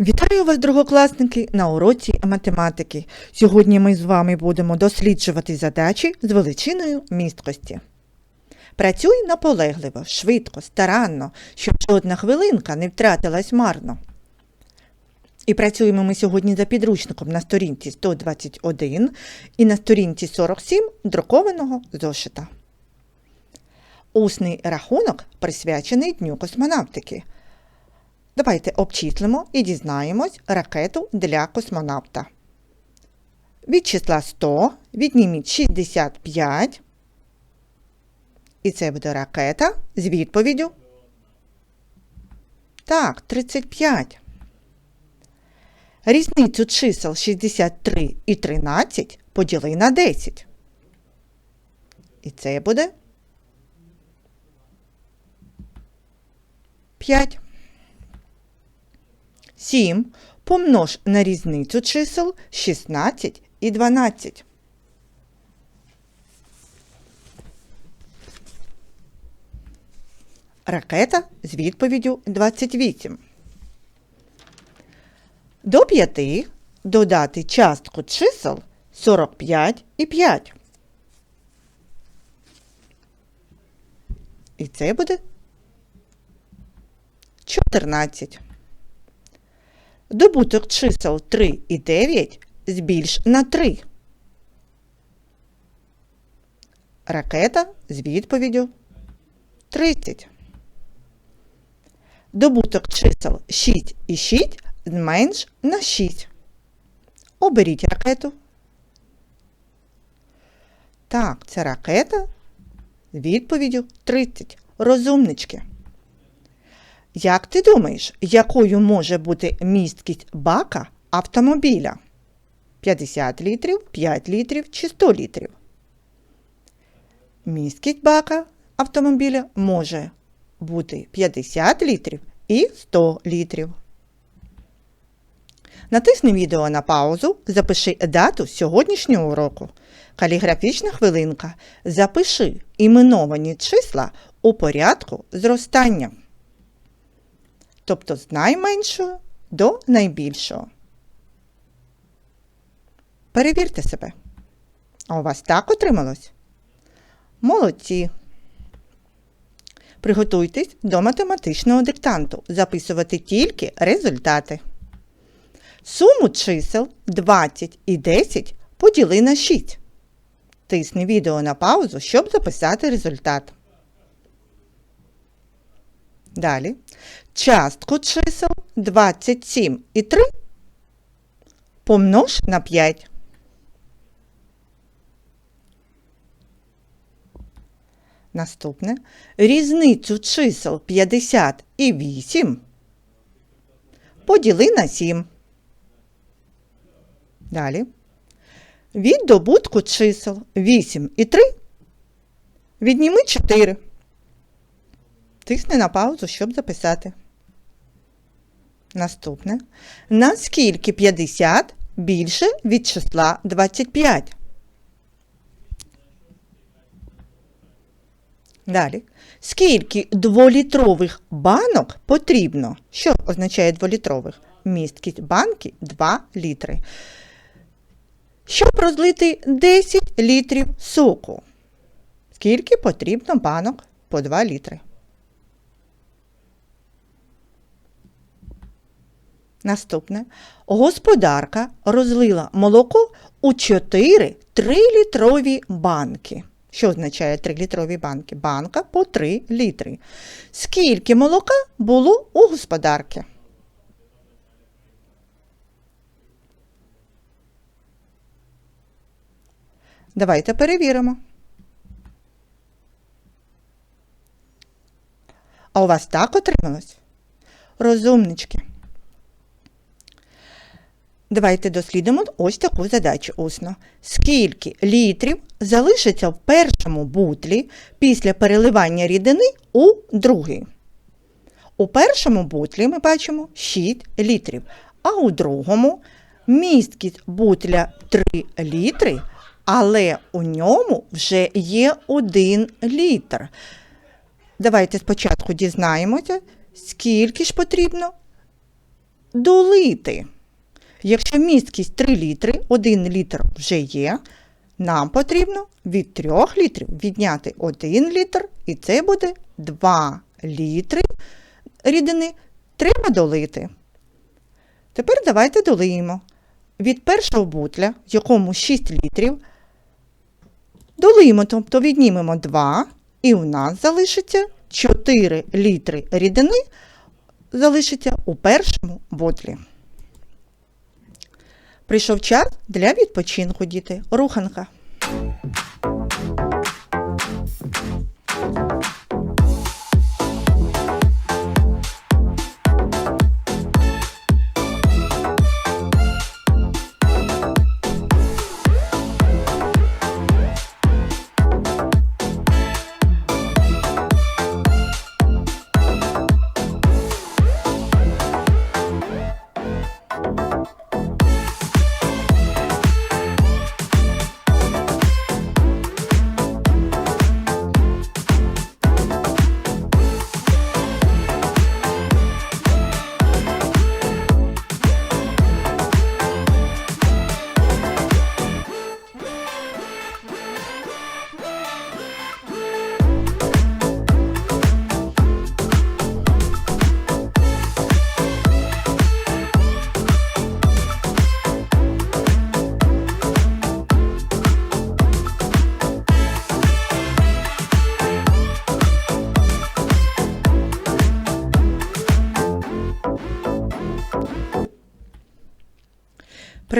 Вітаю вас, другокласники, на уроці математики. Сьогодні ми з вами будемо досліджувати задачі з величиною місткості. Працюй наполегливо, швидко, старанно, щоб жодна хвилинка не втратилась марно. І працюємо ми сьогодні за підручником на сторінці 121 і на сторінці 47 друкованого зошита. Усний рахунок присвячений Дню космонавтики. Давайте обчислимо і дізнаємось ракету для космонавта. Від числа 100 відніміть 65. І це буде ракета з відповіддю. Так, 35. Різницю чисел 63 і 13 поділи на 10. І це буде 5. 7 помнож на різницю чисел 16 і 12. Ракета з відповіддю 28. До 5 додати частку чисел 45 і 5. І це буде 14. Добуток чисел 3 і 9 збільш на 3. Ракета з відповіддю 30. Добуток чисел 6 і 6 зменш на 6. Оберіть ракету. Так, це ракета з відповіддю 30. Розумнички. Як ти думаєш, якою може бути місткість бака автомобіля? 50 літрів, 5 літрів чи 100 літрів? Місткість бака автомобіля може бути 50 літрів і 100 літрів. Натисни відео на паузу, запиши дату сьогоднішнього уроку. Каліграфічна хвилинка. Запиши іменовані числа у порядку зростання тобто з найменшого до найбільшого. Перевірте себе. А у вас так отрималось? Молодці. Приготуйтесь до математичного диктанту. Записувати тільки результати. Суму чисел 20 і 10 поділи на 6. Тисни відео на паузу, щоб записати результат. Далі. Частку чисел 27 і 3 помнож на 5. Наступне. Різницю чисел 50 і 8 поділи на 7. Далі. Від добутку чисел 8 і 3 відніми 4. Тисни на паузу, щоб записати. Наступне. Наскільки 50 більше від числа 25? Далі. Скільки дволітрових банок потрібно? Що означає дволітрових? Місткість банки 2 літри. Щоб розлити 10 літрів соку. Скільки потрібно банок по 2 літри? Наступне. Господарка розлила молоко у 4 3-літрові банки. Що означає 3-літрові банки? Банка по 3 літри. Скільки молока було у господарки? Давайте перевіримо. А у вас так отрималось? Розумнички. Давайте дослідимо ось таку задачу усно. Скільки літрів залишиться в першому бутлі після переливання рідини у другий? У першому бутлі ми бачимо 6 літрів, а у другому місткість бутля 3 літри, але у ньому вже є 1 літр. Давайте спочатку дізнаємося, скільки ж потрібно долити. Якщо місткість 3 літри, 1 літр вже є, нам потрібно від 3 літрів відняти 1 літр, і це буде 2 літри рідини. Треба долити. Тепер давайте долиємо. Від першого бутля, в якому 6 літрів, долиємо, тобто віднімемо 2, і у нас залишиться 4 літри рідини залишиться у першому бутлі. Прийшов час для відпочинку, діти. Руханка.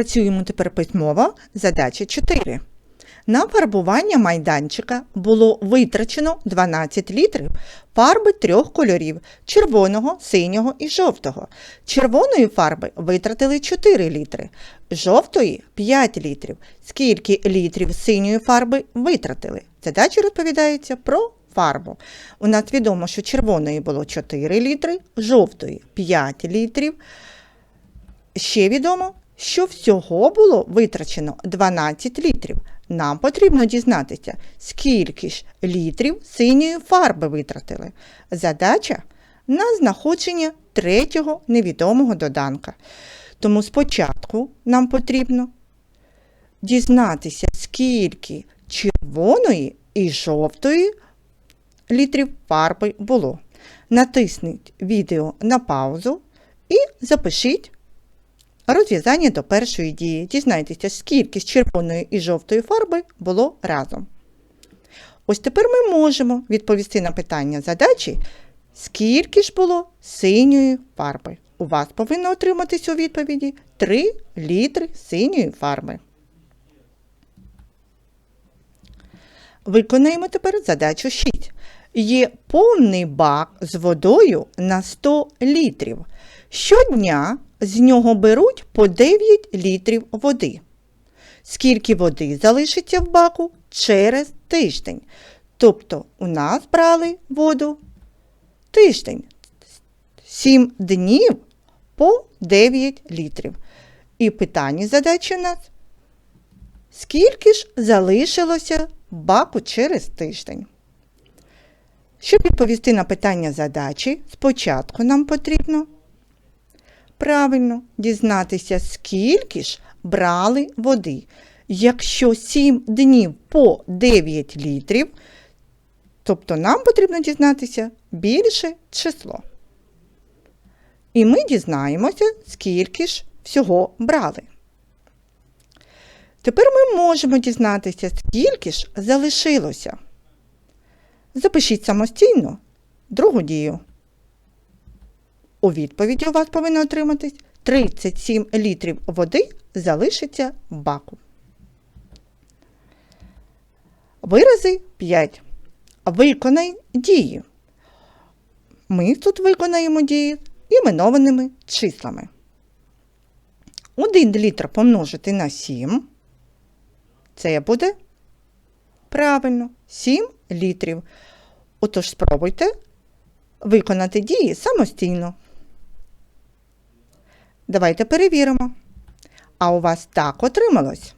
Працюємо тепер письмово. Задача 4. На фарбування майданчика було витрачено 12 літрів фарби трьох кольорів червоного, синього і жовтого. Червоної фарби витратили 4 літри, жовтої 5 літрів. Скільки літрів синьої фарби витратили? Задача розповідається про фарбу. У нас відомо, що червоної було 4 літри, жовтої 5 літрів. Ще відомо, що всього було витрачено 12 літрів. Нам потрібно дізнатися, скільки ж літрів синьої фарби витратили. Задача на знаходження третього невідомого доданка. Тому спочатку нам потрібно дізнатися, скільки червоної і жовтої літрів фарби було. Натисніть відео на паузу і запишіть розв'язання до першої дії. Дізнайтеся, скільки з червоної і жовтої фарби було разом. Ось тепер ми можемо відповісти на питання задачі, скільки ж було синьої фарби. У вас повинно отриматись у відповіді 3 літри синьої фарби. Виконаємо тепер задачу 6. Є повний бак з водою на 100 літрів. Щодня з нього беруть по 9 літрів води. Скільки води залишиться в баку через тиждень. Тобто у нас брали воду тиждень. 7 днів по 9 літрів. І питання задачі у нас. Скільки ж залишилося баку через тиждень? Щоб відповісти на питання задачі, спочатку нам потрібно правильно дізнатися, скільки ж брали води. Якщо 7 днів по 9 літрів, тобто нам потрібно дізнатися більше число. І ми дізнаємося, скільки ж всього брали. Тепер ми можемо дізнатися, скільки ж залишилося. Запишіть самостійно другу дію. У відповіді у вас повинно отриматись 37 літрів води залишиться в баку. Вирази 5. Виконай дії. Ми тут виконаємо дії іменованими числами. 1 літр помножити на 7. Це буде правильно 7 літрів. Отож, спробуйте виконати дії самостійно. Давайте перевіримо. А у вас так отрималось?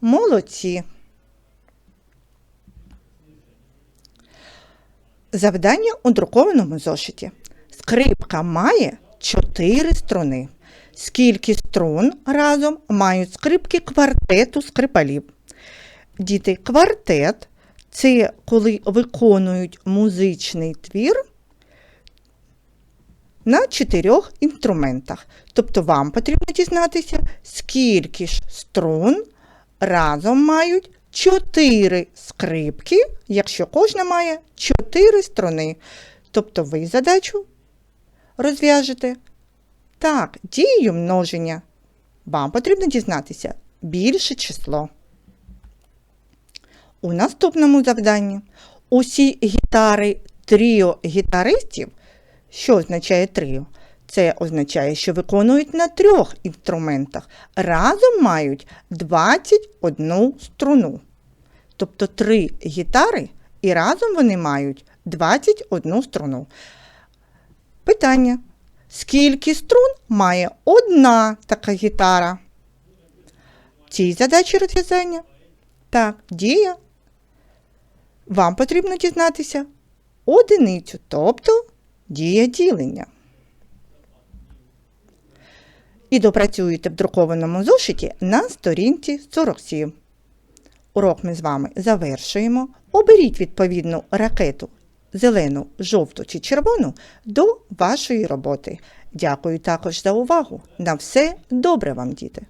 Молодці. Завдання у друкованому зошиті. Скрипка має 4 струни. Скільки струн разом мають скрипки квартету скрипалів? Діти, квартет це коли виконують музичний твір на чотирьох інструментах. Тобто вам потрібно дізнатися, скільки ж струн разом мають чотири скрипки, якщо кожна має чотири струни. Тобто ви задачу розв'яжете. Так, дією множення. Вам потрібно дізнатися більше число. У наступному завданні усі гітари тріо гітаристів, що означає тріо? Це означає, що виконують на трьох інструментах. Разом мають 21 струну. Тобто три гітари і разом вони мають 21 струну. Питання. Скільки струн має одна така гітара? Цій задачі розв'язання. Так, дія. Вам потрібно дізнатися одиницю, тобто дія ділення. І допрацюєте в друкованому зошиті на сторінці 47. Урок ми з вами завершуємо. Оберіть відповідну ракету зелену, жовту чи червону до вашої роботи. Дякую також за увагу. На все добре вам, діти!